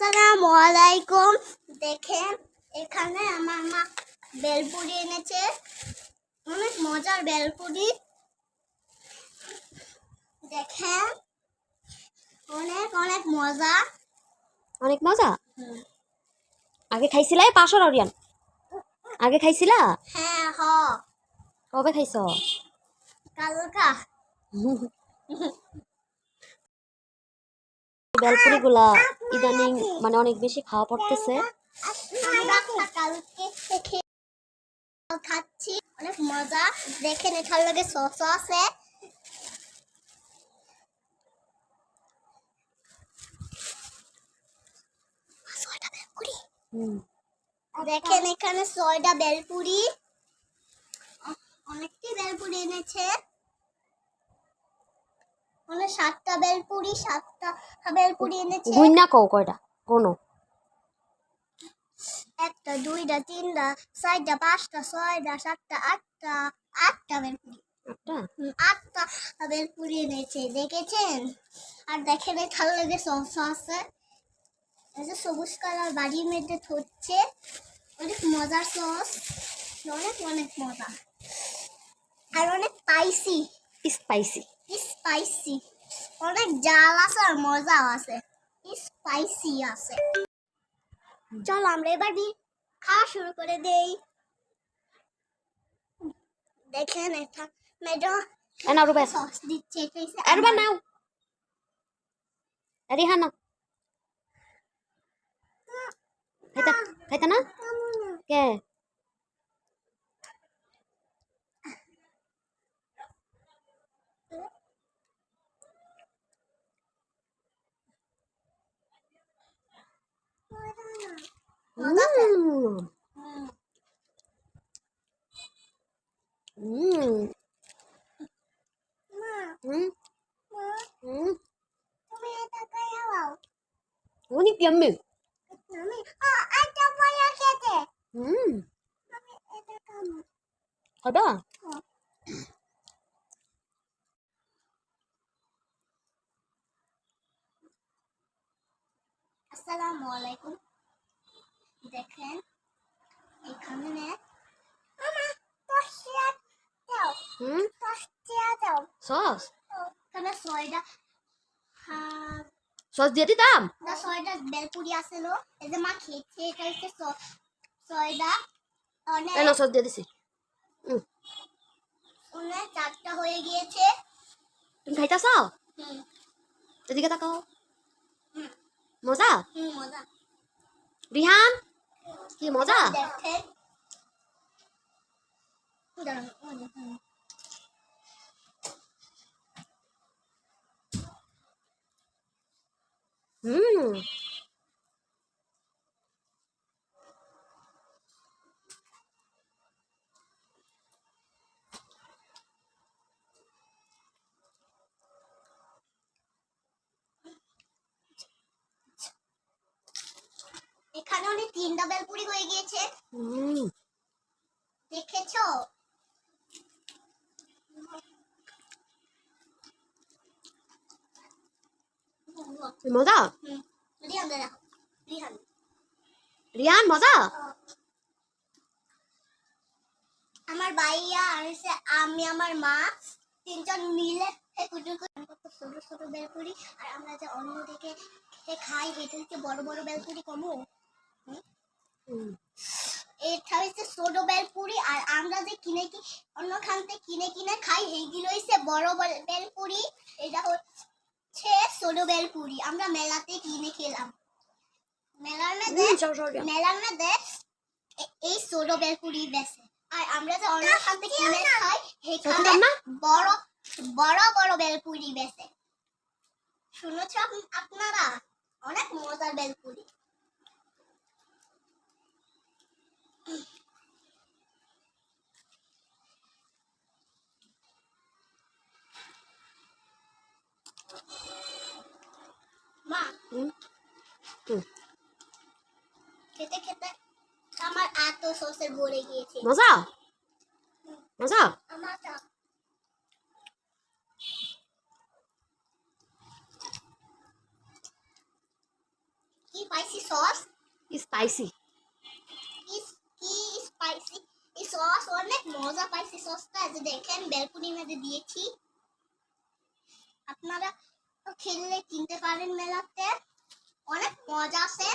আসসালামু আলাইকুম দেখেন এখানে আমার মা বেলপুরি এনেছে। অনেক মজার বেলপুরি। দেখেন অনেক অনেক মজা। অনেক মজা? আগে খাইছিলা এই পাঁচশো রাউরিয়ান? আগে খাইছিলা? হ্যাঁ হ। কবে খাইছ? কালকা। বেলপুরি গুলা ইদানিং মানে অনেক বেশি খাওয়া পড়তেছে। খাচ্ছি অনেক মজা দেখেন এখান লগে সস আছে। দেখেন এখানে ছয়টা বেলপুরি। অনেকটি বেলপুরি এনেছে। মানে সাতটা বেলপুরি সাতটা বেলপুরি এনেছে। গুইনা কও কয়টা? কোনো। একটা দুইটা তিনটা চারটা পাঁচটা ছয়টা সাতটা আটটা আটটা বেলপুরি আটটা? বেলপুরি এনেছে দেখেছেন? আর দেখেন এখানে লেগে সস আছে। সবুজ কালার বাড়ির মধ্যে থচ্ছে অনেক মজার সস অনেক অনেক মজা। আর অনেক স্পাইসি স্পাইসি স্পাইসি অনেক জাল আছে আর মজা আছে। স্পাইসি আছে। চল আমরা এবার খাওয়া শুরু করে দেই। দেখেন এটা এনা রুবে সস দিচ্ছে এটা হচ্ছে এরবা আমার- নাও। রিহানা। খাইতা খাইতা না? কে? হুম তুমি এটা খাও অনেক ইয়াম্মি হুম খাবা আসসালামু আলাইকুম দেখেন এখানে নে। মামা দশ টাকা দাও। হুম? দশ টাকা দাও। সস? এখানে ছয়টা হ্যাঁ সস দিয়ে দিতাম? না ছয়টা বেলপুরি আছিল এই যে মা খেয়েছে এটা হচ্ছে ছ- অনেক কেন সস দিয়ে দিছি। অনেক চারটা হয়ে গিয়েছে। তুমি খাইতাছ? হুম। এদিকে তাকাও। মজা? হুম মজা। রিহান? কি মজা দেখেন দাঁড়ান, হুম, এখানে অনেক তিনটা বেলপুরি হয়ে গিয়েছে। দেখেছ? মজা? রিহান মজা? আমার ভাইয়া আর আমি আমার মা তিনজন মিলে কত ছোট ছোট বেলপুরি আর আমরা যে অন্যদিকে খাই এটা হচ্ছে বড় বড় বেলপুরি কমো? এটা হচ্ছে ছোট বেলপুরি আর আমরা যে কিনে কি থেকে কিনে কিনে খাই এইগুলো হচ্ছে বড় বেলপুরি। এটা হচ্ছে ছোট বেলপুরি। আমরা মেলাতে কিনে খেলাম। মেলার মধ্যে। মেলার মধ্যে এই ছোট বেলপুরি বেছে আর আমরা যে অন্য থেকে কিনে খাই বড় বড় বড় বেলপুরি বেছে শুনেছ আপনারা? অনেক মজার বেলপুরি। খেতে খেতে আমার এত সসের ভরে গিয়েছে মজা মজা আমার তা- কি স্পাইসি সস স্পাইসি কি স্পাইসি এই সস অনেক মজা পাইছি সসটা যে দেখেন বেলকুনি মেঝে দিয়েছি আপনারা খেললে কিনতে পারেন মেলাতে। অনেক মজা আছে।